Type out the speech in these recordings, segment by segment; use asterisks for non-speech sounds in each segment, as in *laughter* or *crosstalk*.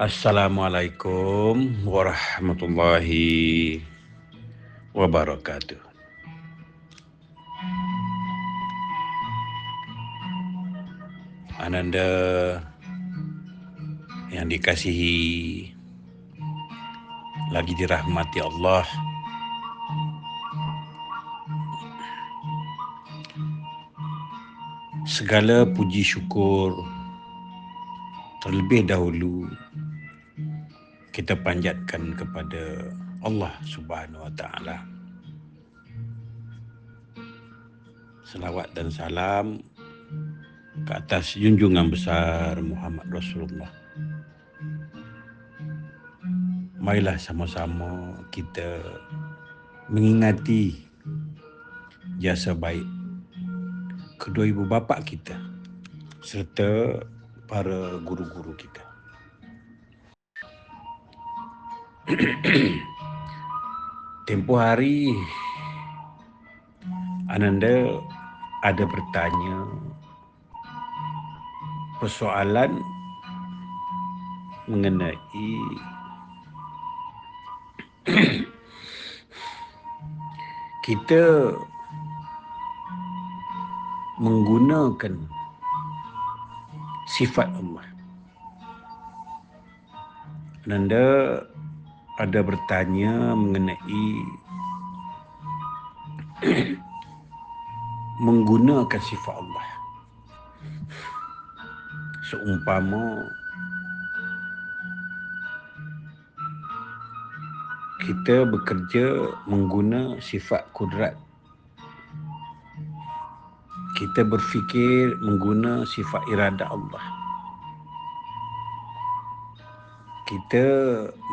Assalamualaikum warahmatullahi wabarakatuh. Ananda yang dikasihi lagi dirahmati Allah. Segala puji syukur terlebih dahulu kita panjatkan kepada Allah Subhanahu Wa Taala. Selawat dan salam ke atas junjungan besar Muhammad Rasulullah. Marilah sama-sama kita mengingati jasa baik kedua ibu bapa kita serta para guru-guru kita. *clears throat* Tempoh hari Ananda ada bertanya persoalan mengenai *clears throat* kita menggunakan sifat Allah. Anda ada bertanya mengenai *clears throat* menggunakan sifat Allah. Seumpama kita bekerja mengguna sifat kudrat. Kita berfikir mengguna sifat irada Allah. Kita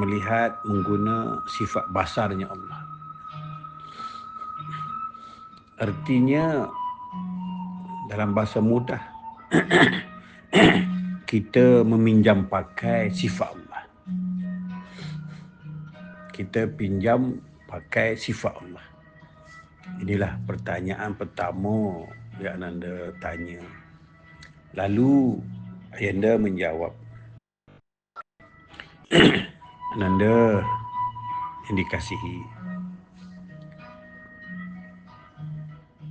melihat mengguna sifat basarnya Allah. Artinya dalam bahasa mudah *clears throat* kita meminjam pakai sifat Allah. Kita pinjam pakai sifat Allah. Inilah pertanyaan pertama yang anda tanya. Lalu Ayanda menjawab. *coughs* Ananda yang dikasihi.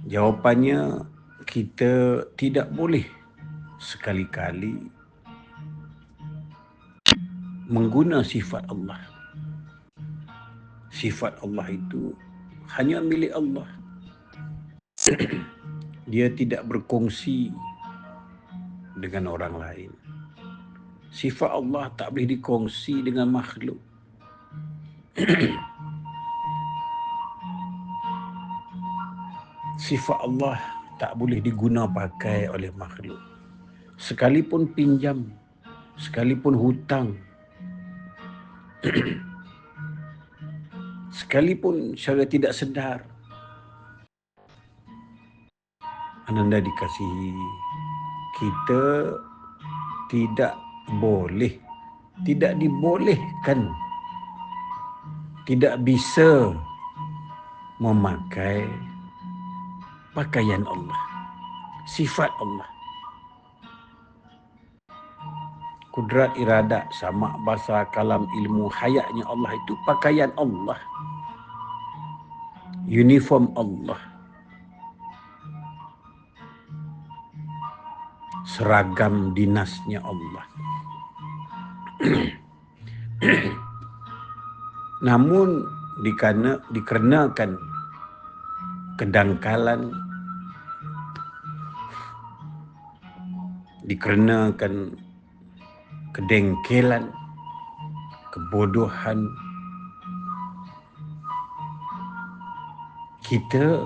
Jawapannya kita tidak boleh sekali-kali mengguna sifat Allah. Sifat Allah itu hanya milik Allah. *coughs* dia tidak berkongsi dengan orang lain. Sifat Allah tak boleh dikongsi dengan makhluk. *clears throat* Sifat Allah tak boleh diguna pakai oleh makhluk. Sekalipun pinjam, sekalipun hutang, *clears throat* sekalipun secara tidak sedar, Ananda dikasihi kita tidak boleh. Tidak dibolehkan. Tidak bisa memakai pakaian Allah sifat Allah. Kudrat iradat sama bahasa kalam ilmu hayatnya Allah itu pakaian Allah. Uniform Allah. Seragam dinasnya Allah. *coughs* Namun dikana, dikarenakan kedangkalan dikarenakan kedengkelan kebodohan kita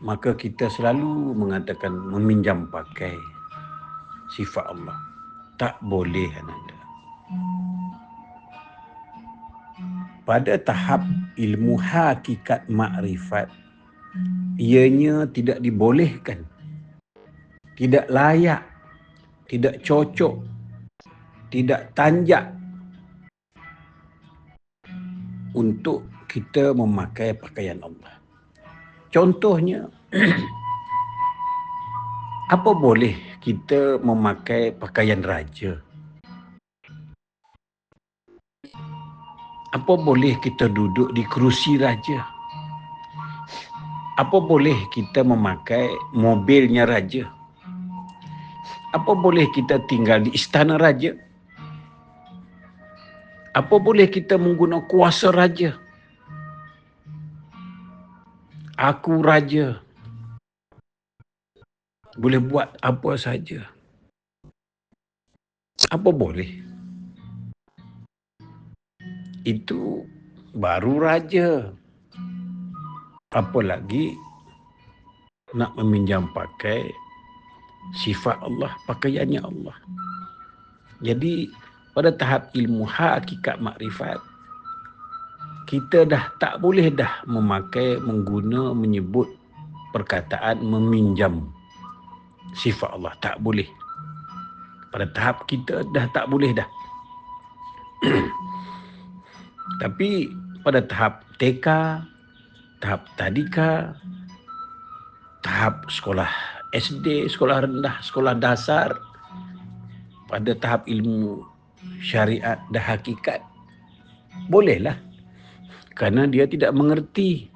maka kita selalu mengatakan meminjam pakai sifat Allah. Tak boleh anda. Pada tahap ilmu hakikat makrifat, ianya tidak dibolehkan. Tidak layak. Tidak cocok. Tidak tanjak untuk kita memakai pakaian Allah. Contohnya, *clears throat* apa boleh kita memakai pakaian raja. Apa boleh kita duduk di kerusi raja? Apa boleh kita memakai mobilnya raja? Apa boleh kita tinggal di istana raja? Apa boleh kita menggunakan kuasa raja? Aku raja. Boleh buat apa saja. Apa boleh? itu baru raja. Apalagi nak meminjam pakai sifat Allah, pakaiannya Allah. Jadi pada tahap ilmu hakikat makrifat kita dah tak boleh dah memakai mengguna menyebut perkataan meminjam sifat Allah tak boleh pada tahap kita dah tak boleh dah *clears throat* Tapi pada tahap TK, tahap tadika, tahap sekolah SD, sekolah rendah, sekolah dasar, pada tahap ilmu syariat dan hakikat, bolehlah. Kerana dia tidak mengerti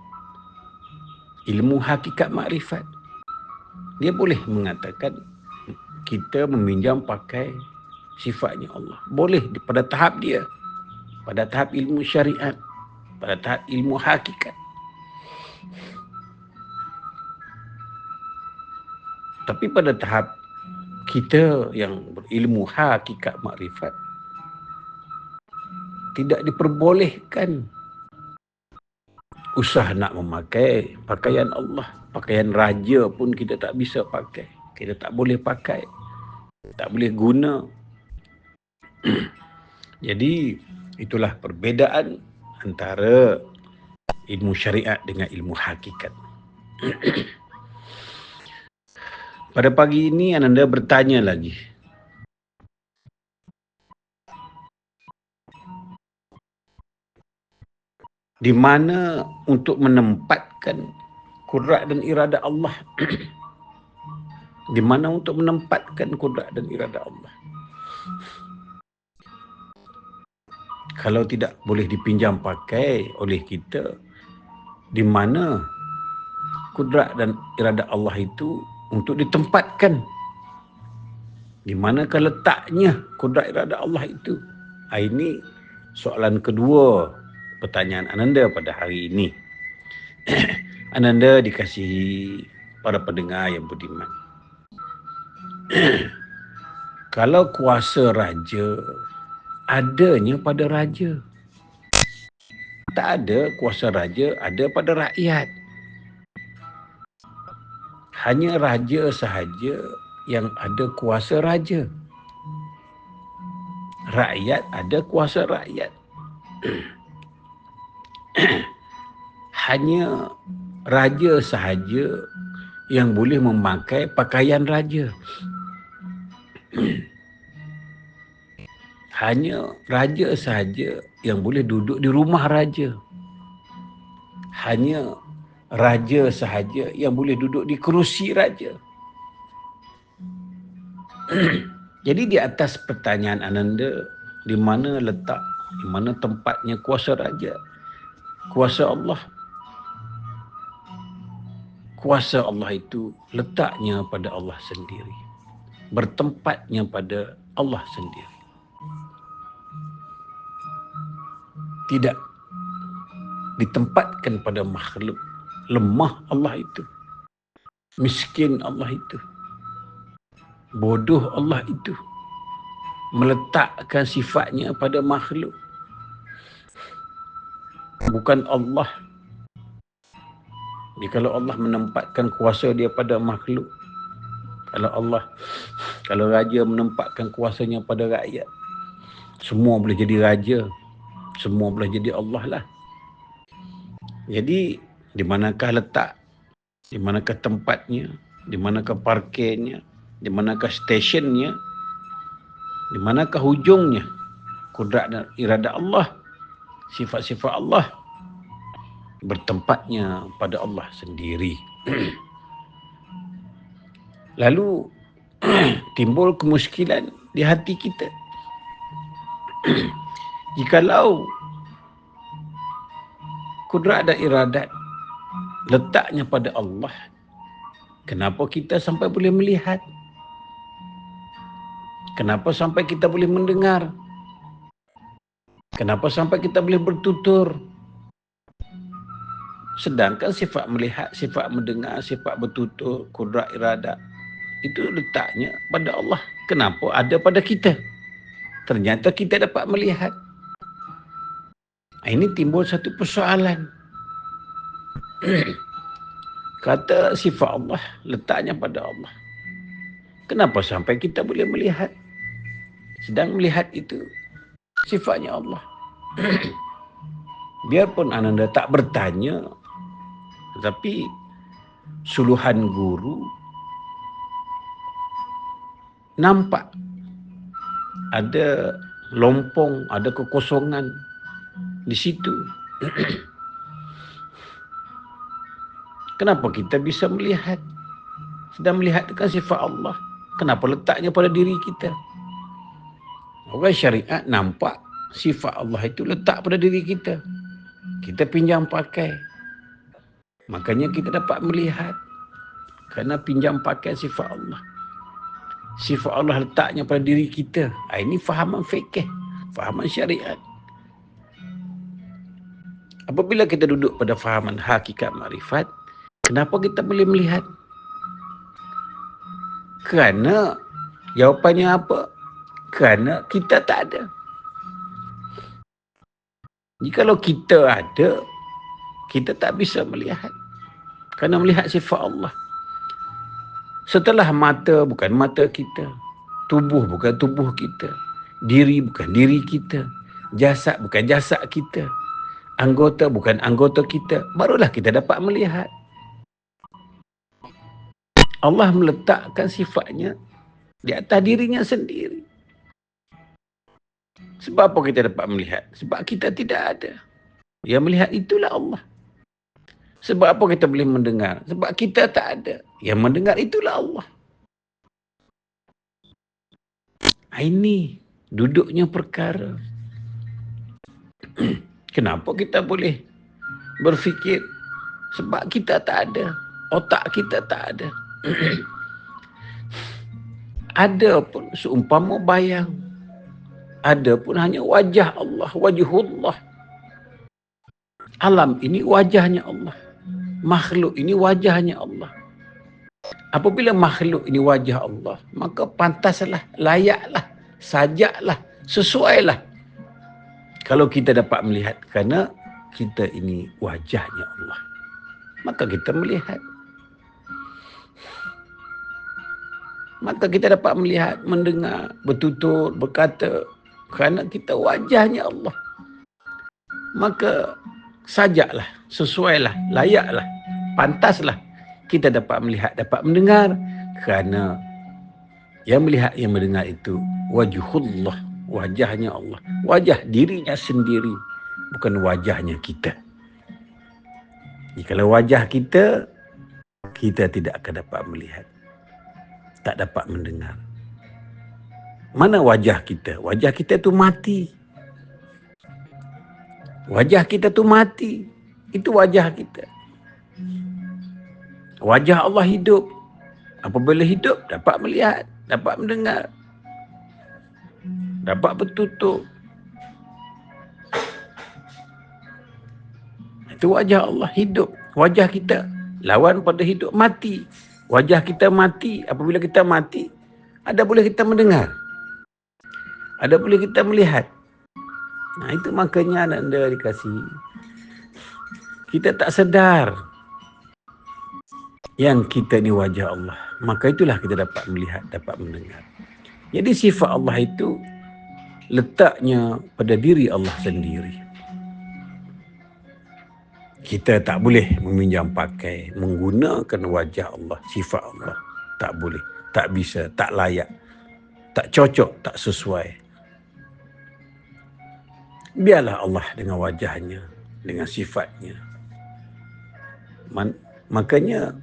ilmu hakikat makrifat. Dia boleh mengatakan kita meminjam pakai sifatnya Allah. Boleh pada tahap dia pada tahap ilmu syariat, pada tahap ilmu hakikat. Tapi pada tahap kita yang berilmu hakikat makrifat tidak diperbolehkan usah nak memakai pakaian Allah, pakaian raja pun kita tak bisa pakai. Kita tak boleh pakai. Tak boleh guna. *clears throat* Jadi Itulah perbezaan antara ilmu syariat dengan ilmu hakikat. *clears throat* Pada pagi ini anda bertanya lagi. Di mana untuk menempatkan kudrat dan irada Allah? *clears throat* Di mana untuk menempatkan kudrat dan irada Allah? kalau tidak boleh dipinjam pakai oleh kita di mana kudrat dan irada Allah itu untuk ditempatkan di manakah letaknya kudrat irada Allah itu ha, ini soalan kedua pertanyaan Ananda pada hari ini *clears throat* Ananda dikasihi para pendengar yang budiman *clears throat* kalau kuasa raja adanya pada raja. Tak ada kuasa raja, ada pada rakyat. Hanya raja sahaja yang ada kuasa raja. Rakyat ada kuasa rakyat. *clears throat* *coughs* Hanya raja sahaja yang boleh memakai pakaian raja *coughs* hanya raja sahaja yang boleh duduk di rumah raja. Hanya raja sahaja yang boleh duduk di kerusi raja. *coughs* Jadi di atas pertanyaan Ananda, di mana letak, di mana tempatnya kuasa raja? Kuasa Allah. Kuasa Allah itu letaknya pada Allah sendiri. Bertempatnya pada Allah sendiri. tidak ditempatkan pada makhluk lemah Allah itu miskin Allah itu bodoh Allah itu meletakkan sifatnya pada makhluk bukan Allah jadi kalau Allah menempatkan kuasa dia pada makhluk kalau Allah kalau raja menempatkan kuasanya pada rakyat semua boleh jadi raja semua boleh jadi Allah lah. Jadi di manakah letak? Di manakah tempatnya? Di manakah parkirnya? Di manakah stasiunnya? Di manakah hujungnya? Kudrat dan irada Allah. Sifat-sifat Allah bertempatnya pada Allah sendiri. Lalu *clears throat* timbul kemuskilan di hati kita. *clears throat* jikalau kudrat dan iradat letaknya pada Allah. Kenapa kita sampai boleh melihat? Kenapa sampai kita boleh mendengar? Kenapa sampai kita boleh bertutur? Sedangkan sifat melihat, sifat mendengar, sifat bertutur, kudrat iradat itu letaknya pada Allah. Kenapa ada pada kita? Ternyata kita dapat melihat. Ini timbul satu persoalan. *clears throat* Kata sifat Allah letaknya pada Allah. Kenapa sampai kita boleh melihat? Sedang melihat itu sifatnya Allah. *clears throat* Biarpun Ananda tak bertanya, tetapi suluhan guru nampak ada lompong, ada kekosongan di situ. *clears throat* Kenapa kita bisa melihat? Sedang melihat dengan sifat Allah. Kenapa letaknya pada diri kita? Orang syariat nampak sifat Allah itu letak pada diri kita. Kita pinjam pakai. Makanya kita dapat melihat kerana pinjam pakai sifat Allah. Sifat Allah letaknya pada diri kita. Ah, ini fahaman fikih, fahaman syariat. Apabila kita duduk pada fahaman hakikat marifat, kenapa kita boleh melihat? Kerana jawapannya apa? Kerana kita tak ada. Jikalau kita ada, kita tak bisa melihat. Kerana melihat sifat Allah. Setelah mata bukan mata kita. Tubuh bukan tubuh kita. Diri bukan diri kita. Jasad bukan jasad kita. Anggota bukan anggota kita. Barulah kita dapat melihat. Allah meletakkan sifatnya di atas dirinya sendiri. Sebab apa kita dapat melihat? Sebab kita tidak ada. Yang melihat itulah Allah. Sebab apa kita boleh mendengar? Sebab kita tak ada. Yang mendengar itulah Allah. Ini duduknya perkara. *clears throat* Kenapa kita boleh berfikir? Sebab kita tak ada. Otak kita tak ada. *clears throat* ada pun seumpama bayang. Ada pun hanya wajah Allah. Wajhullah. Alam ini wajahnya Allah makhluk ini wajahnya Allah. Apabila makhluk ini wajah Allah, maka pantaslah, layaklah, sajaklah, sesuailah. Kalau kita dapat melihat kerana kita ini wajahnya Allah. Maka kita melihat. Maka kita dapat melihat, mendengar, bertutur, berkata kerana kita wajahnya Allah. Maka sajaklah, sesuailah, layaklah pantaslah kita dapat melihat, dapat mendengar kerana yang melihat, yang mendengar itu wajhullah, wajahnya Allah. Wajah dirinya sendiri, bukan wajahnya kita. Jika wajah kita, kita tidak akan dapat melihat. Tak dapat mendengar. Mana wajah kita? Wajah kita itu mati. Wajah kita tu mati. Itu wajah kita. Wajah Allah hidup. Apabila hidup, dapat melihat, dapat mendengar. Dapat bertutur. Itu wajah Allah hidup. Wajah kita lawan pada hidup mati. Wajah kita mati. Apabila kita mati, ada boleh kita mendengar. Ada boleh kita melihat. Nah itu makanya anda dikasih. Kita tak sedar yang kita ni wajah Allah. Maka itulah kita dapat melihat, dapat mendengar. Jadi sifat Allah itu letaknya pada diri Allah sendiri. Kita tak boleh meminjam pakai, menggunakan wajah Allah, sifat Allah. Tak boleh, tak bisa, tak layak, tak cocok, tak sesuai. Biarlah Allah dengan wajahnya, dengan sifatnya. Man, makanya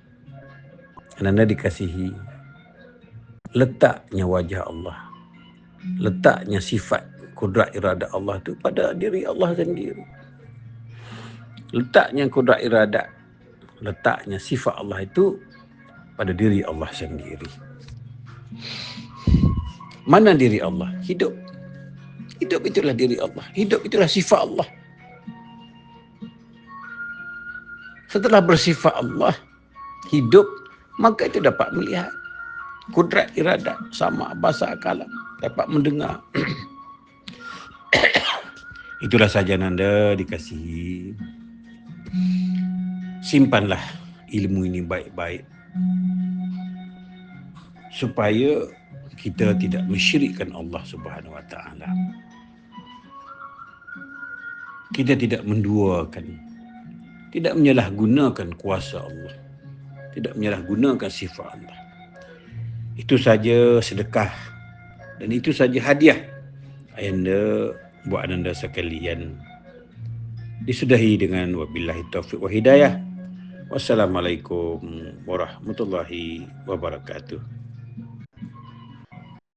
anda dikasihi letaknya wajah Allah letaknya sifat kudrat irada Allah itu pada diri Allah sendiri letaknya kudrat iradat, letaknya sifat Allah itu pada diri Allah sendiri. Mana diri Allah? Hidup. Hidup itulah diri Allah. Hidup itulah sifat Allah. Setelah bersifat Allah, hidup, maka itu dapat melihat. Kudrat iradat sama bahasa kalam. Dapat mendengar. *coughs* Itulah saja Nanda dikasihi. Simpanlah ilmu ini baik-baik. Supaya kita tidak mensyirikkan Allah Subhanahu Wa Taala. Kita tidak menduakan tidak menyalahgunakan kuasa Allah. Tidak menyalahgunakan sifat Allah. Itu saja sedekah dan itu saja hadiah ayanda buat anda sekalian. Disudahi dengan wabillahi taufiq wa hidayah. Wassalamualaikum warahmatullahi wabarakatuh.